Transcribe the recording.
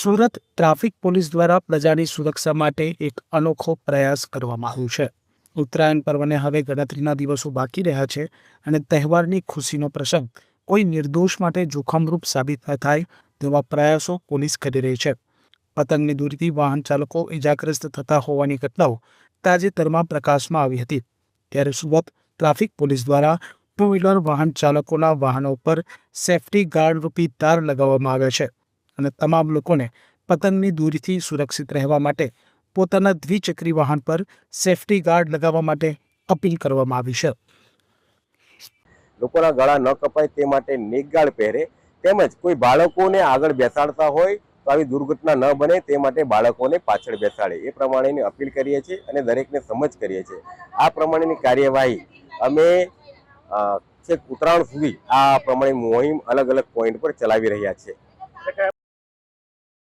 Surat traffic police દ્વારા પ્રજાની સુરક્ષા માટે એક અનોખો પ્રયાસ કરવામાં આવ્યો છે. ઉત્તરાયણ પર્વને હવે ગણતરીના દિવસો બાકી રહ્યા છે અને તહેવારની ખુશીનો પ્રસંગ કોઈ નિર્દોષ માટે જોખમરૂપ સાબિત થાય તેવા પ્રયાસો પોલીસ કરી રહી છે. પતંગની દૂરથી વાહન ચાલકો ઇજાગ્રસ્ત થતા હોવાની ઘટનાઓ તાજેતરમાં પ્રકાશમાં આવી હતી. ત્યારે સુરત ટ્રાફિક પોલીસ દ્વારા ટુ વ્હીલર વાહન ચાલકોના વાહનો પર સેફટી ગાર્ડ રૂપી તાર લગાવવામાં આવ્યા છે. અને તમામ લોકોને પતંગની દૂરીથી સુરક્ષિત રહેવા માટે પોતાના દ્વિચક્રી વાહન પર સેફટી ગાર્ડ લગાવવા માટે અપીલ કરવામાં આવી છે. લોકોના ગળા ન કપાય તે માટે નેકગાર્ડ પહેરે તેમજ કોઈ બાળકોને આગળ બેસાડતા હોય તો આવી દુર્ઘટના ન બને તે માટે બાળકોને પાછળ બેસાડે. એ પ્રમાણેની અપીલ કરીએ છીએ અને દરેકને સમજ કરીએ છીએ. આ પ્રમાણેની કાર્યવાહી અમે છેક ઉત્તરાયણ સુધી આ પ્રમાણે મોહિમ અલગ અલગ પોઈન્ટ પર ચલાવી રહ્યા છે